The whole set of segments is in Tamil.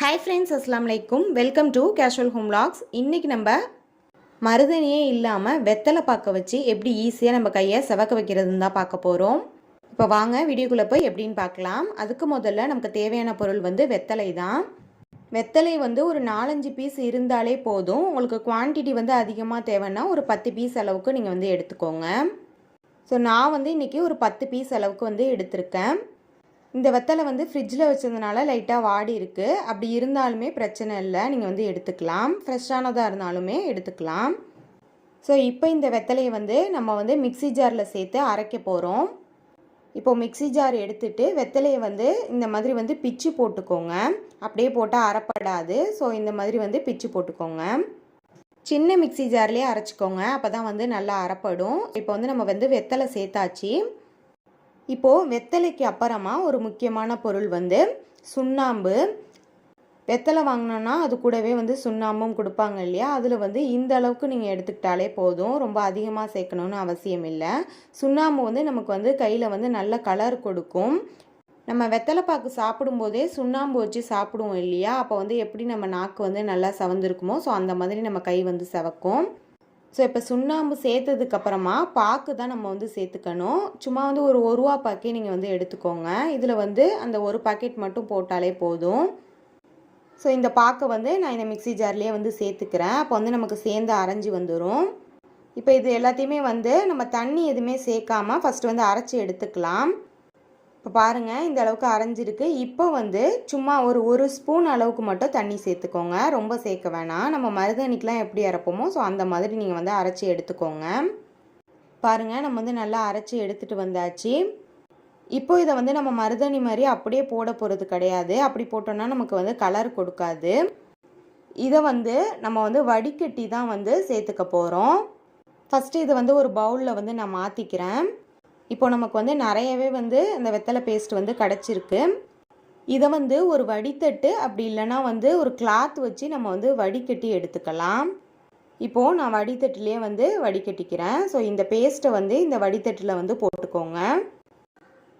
ஹாய் ஃப்ரெண்ட்ஸ் அஸ்லாம் வலைக்கும் welcome to casual home logs இன்றைக்கி நம்ம மருதனியே இல்லாமல் வெத்தலை பார்க்க வச்சு எப்படி ஈஸியாக நம்ம கையை செவக்க வைக்கிறதுன்னு தான் பார்க்க போகிறோம் இப்போ வாங்க வீடியோக்குள்ளே போய் எப்படின்னு பார்க்கலாம். அதுக்கு முதல்ல நமக்கு தேவையான பொருள் வந்து வெத்தலை தான். வெத்தலை வந்து ஒரு நாலஞ்சு பீஸ் இருந்தாலே போதும். உங்களுக்கு குவான்டிட்டி வந்து அதிகமாக தேவைன்னா ஒரு பத்து பீஸ் அளவுக்கு நீங்கள் வந்து எடுத்துக்கோங்க. ஸோ நான் வந்து இன்றைக்கி ஒரு பத்து பீஸ் அளவுக்கு வந்து எடுத்திருக்கேன். இந்த வெத்தலை வந்து ஃப்ரிட்ஜில் வச்சதுனால லைட்டாக வாடி இருக்குது அப்படி இருந்தாலுமே பிரச்சனை இல்லை. நீங்கள் வந்து எடுத்துக்கலாம். ஃப்ரெஷ்ஷானதாக இருந்தாலுமே எடுத்துக்கலாம். ஸோ இப்போ இந்த வெத்தலையை வந்து நம்ம வந்து மிக்ஸி ஜாரில் சேர்த்து அரைக்க போகிறோம் இப்போது மிக்ஸி ஜார் எடுத்துட்டு வெத்தலையை வந்து இந்த மாதிரி வந்து பிச்சு போட்டுக்கோங்க. அப்படியே போட்டால் அரைப்படாது. ஸோ இந்த மாதிரி வந்து பிச்சு போட்டுக்கோங்க. சின்ன மிக்ஸி ஜார்லேயே அரைச்சிக்கோங்க. அப்போ தான் வந்து நல்லா அரைப்படும். இப்போ வந்து நம்ம வந்து வெத்தலை சேர்த்தாச்சு. இப்போது வெத்தலைக்கு அப்புறமா ஒரு முக்கியமான பொருள் வந்து சுண்ணாம்பு. வெத்தலை வாங்கினோன்னா அது கூடவே வந்து சுண்ணாம்பும் கொடுப்பாங்க இல்லையா? அதில் வந்து இந்த அளவுக்கு நீங்கள் எடுத்துக்கிட்டாலே போதும். ரொம்ப அதிகமாக சேர்க்கணும்னு அவசியம் இல்லை. சுண்ணாம்பு வந்து நமக்கு வந்து கையில் வந்து நல்ல கலர் கொடுக்கும். நம்ம வெத்தலைப்பாக்கு சாப்பிடும்போதே சுண்ணாம்பு வச்சு சாப்பிடுவோம் இல்லையா? அப்போ வந்து எப்படி நம்ம நாக்கு வந்து நல்லா சவந்திருக்குமோ ஸோ அந்த மாதிரி நம்ம கை வந்து சவக்கும். ஸோ இப்போ சுண்ணாம்பு சேர்த்ததுக்கு அப்புறமா பாக்கு தான் நம்ம வந்து சேர்த்துக்கணும். சும்மா வந்து ஒரு ஒரு ரூபா பாக்கே நீங்கள் வந்து எடுத்துக்கோங்க. இதில் வந்து அந்த ஒரு பாக்கெட் மட்டும் போட்டாலே போதும். ஸோ இந்த பாக்கை வந்து நான் இந்த மிக்ஸி ஜார்லேயே வந்து சேர்த்துக்கிறேன். அப்போ வந்து நமக்கு சேர்ந்து அரைஞ்சி வந்துடும் இப்போ இது எல்லாத்தையுமே வந்து நம்ம தண்ணி எதுவுமே சேர்க்காம ஃபஸ்ட்டு வந்து அரைச்சி எடுத்துக்கலாம். இப்போ பாருங்கள் இந்த அளவுக்கு அரைஞ்சிருக்கு. இப்போ வந்து சும்மா ஒரு ஒரு ஸ்பூன் அளவுக்கு மட்டும் தண்ணி சேர்த்துக்கோங்க. ரொம்ப சேர்க்க வேணாம். நம்ம மருதாணிக்கெலாம் எப்படி அரைப்போமோ ஸோ அந்த மாதிரி நீங்கள் வந்து அரைச்சி எடுத்துக்கோங்க. பாருங்கள் நம்ம வந்து நல்லா அரைச்சி எடுத்துகிட்டு வந்தாச்சு. இப்போ இதை வந்து நம்ம மருதாணி மாதிரி அப்படியே போட போகிறது கிடையாது. அப்படி போட்டோன்னா நமக்கு வந்து கலர் கொடுக்காது. இதை வந்து நம்ம வந்து வடிகட்டி தான் வந்து சேர்த்துக்க போகிறோம் ஃபஸ்ட்டு இதை வந்து ஒரு பவுலில் வந்து நான் மாற்றிக்கிறேன் இப்போ நமக்கு வந்து நிறையவே வந்து அந்த வெத்தலை பேஸ்ட் வந்து கிடச்சிருக்கு. இதை வந்து ஒரு வடித்தட்டு அப்படி இல்லைன்னா வந்து ஒரு கிளாத் வச்சு நம்ம வந்து வடிகட்டி எடுத்துக்கலாம். இப்போது நான் வடித்தட்டுலேயே வந்து வடிகட்டிக்கிறேன். ஸோ இந்த பேஸ்ட்டை வந்து இந்த வடித்தட்டில் வந்து போட்டுக்கோங்க.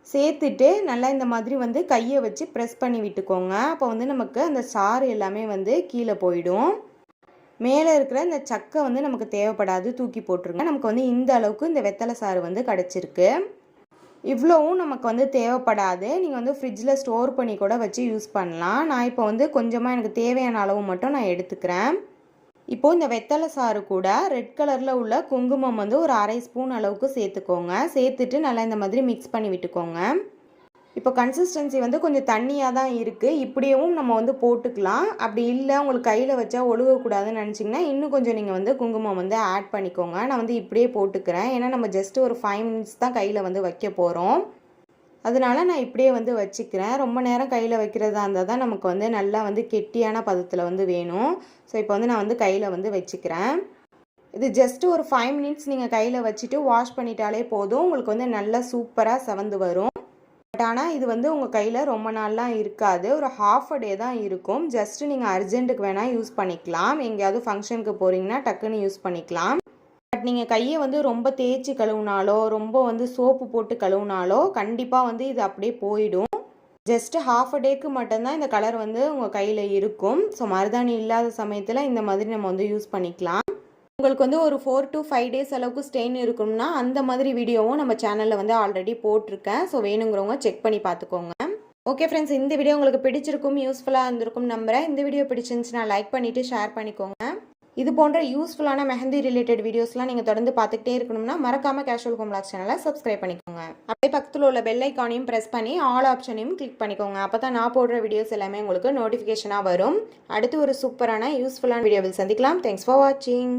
சேர்த்துட்டு நல்லா இந்த மாதிரி வந்து கையை வச்சு ப்ரெஸ் பண்ணி விட்டுக்கோங்க. அப்போ வந்து நமக்கு அந்த சாறு எல்லாமே வந்து கீழே போயிடும். மேலே இருக்கிற இந்த சக்கை வந்து நமக்கு தேவைப்படாது தூக்கி போட்டுருங்க. நமக்கு வந்து இந்த அளவுக்கு இந்த வெத்தலை சாறு வந்து கிடச்சிருக்கு. இவ்வளோவும் நமக்கு வந்து தேவைப்படாது. நீங்கள் வந்து ஃப்ரிட்ஜில் ஸ்டோர் பண்ணி கூட வச்சு யூஸ் பண்ணலாம். நான் இப்போ வந்து கொஞ்சமாக எனக்கு தேவையான அளவு மட்டும் நான் எடுத்துக்கிறேன். இப்போது இந்த வெத்தலை சாறு கூட ரெட் கலரில் உள்ள குங்குமம் வந்து ஒரு அரை ஸ்பூன் அளவுக்கு சேர்த்துக்கோங்க. சேர்த்துட்டு நல்லா இந்த மாதிரி மிக்ஸ் பண்ணி விட்டுக்கோங்க. இப்போ கன்சிஸ்டன்சி வந்து கொஞ்சம் தண்ணியாக தான் இருக்குது இப்படியும் நம்ம வந்து போட்டுக்கலாம். அப்படி இல்லை உங்களுக்கு கையில் வச்சா ஒழுகக்கூடாதுன்னு நினச்சிங்கன்னா இன்னும் கொஞ்சம் நீங்கள் வந்து குங்குமம் வந்து ஆட் பண்ணிக்கோங்க. நான் வந்து இப்படியே போட்டுக்கிறேன். ஏன்னா நம்ம ஜஸ்ட் ஒரு ஃபைவ் மினிட்ஸ் தான் கையில் வந்து வைக்க போகிறோம் அதனால நான் இப்படியே வந்து வச்சுக்கிறேன். ரொம்ப நேரம் கையில் வைக்கிறதா இருந்தால் தான் நமக்கு வந்து நல்லா வந்து கெட்டியான பதத்தில் வந்து வேணும். ஸோ இப்போ வந்து நான் வந்து கையில் வந்து வச்சுக்கிறேன். இது ஜஸ்ட்டு ஒரு ஃபைவ் மினிட்ஸ் நீங்கள் கையில் வச்சுட்டு வாஷ் பண்ணிட்டாலே போதும். உங்களுக்கு வந்து நல்லா சூப்பராக செவந்து வரும். பட் ஆனால் இது வந்து உங்கள் கையில் ரொம்ப நாள்லாம் இருக்காது. ஒரு ஹாஃப் அ டே தான் இருக்கும். ஜஸ்ட்டு நீங்கள் அர்ஜென்ட்டுக்கு வேணால் யூஸ் பண்ணிக்கலாம். எங்கேயாவது ஃபங்க்ஷனுக்கு போகிறீங்கன்னா டக்குன்னு யூஸ் பண்ணிக்கலாம். பட் நீங்கள் கையை வந்து ரொம்ப தேய்ச்சி கழுவுனாலோ ரொம்ப வந்து சோப்பு போட்டு கழுவுனாலோ கண்டிப்பாக வந்து இது அப்படியே போயிடும். ஜஸ்ட்டு ஹாஃப் அ டேக்கு மட்டும்தான் இந்த கலர் வந்து உங்கள் கையில் இருக்கும். ஸோ மருதாணி இல்லாத சமயத்தில் இந்த மாதிரி நம்ம வந்து யூஸ் பண்ணிக்கலாம். உங்களுக்கு வந்து ஒரு ஃபோர் டு ஃபைவ் டேஸ் அளவுக்கு ஸ்டெயின் இருக்கும்னா அந்த மாதிரி வீடியோவும் நம்ம சேனலில் வந்து ஆல்ரெடி போட்டிருக்கேன். ஸோ வேணுங்கிறவங்க செக் பண்ணி பார்த்துக்கோங்க. ஓகே ஃப்ரெண்ட்ஸ் இந்த வீடியோ உங்களுக்கு பிடிச்சிருக்கும் யூஸ்ஃபுல்லாக இருந்திருக்கும் நம்புறேன். இந்த வீடியோ பிடிச்சிருந்துச்சுன்னா லைக் பண்ணிவிட்டு ஷேர் பண்ணிக்கோங்க. இது போன்ற யூஸ்ஃபுல்லான மெஹந்தி ரிலேட்டட் வீடியோஸ்லாம் நீங்கள் தொடர்ந்து பார்த்துக்கிட்டே இருக்கணும்னா மறக்காமல் கேஷுவல் ஹோம்லாக் சேனலை சப்ஸ்கிரைப் பண்ணிக்கோங்க. அப்படியே பக்கத்தில் உள்ள பெல் ஐக்கானையும் ப்ரெஸ் பண்ணி ஆல் ஆப்ஷனையும் கிளிக் பண்ணிக்கோங்க. அப்போ தான் நான் போடுற வீடியோஸ் எல்லாமே உங்களுக்கு நோட்டிஃபிகேஷனாக வரும். அடுத்து ஒரு சூப்பரான யூஸ்ஃபுல்லான வீடியோவில் சந்திக்கலாம். தேங்க்ஸ் ஃபார் வாட்சிங்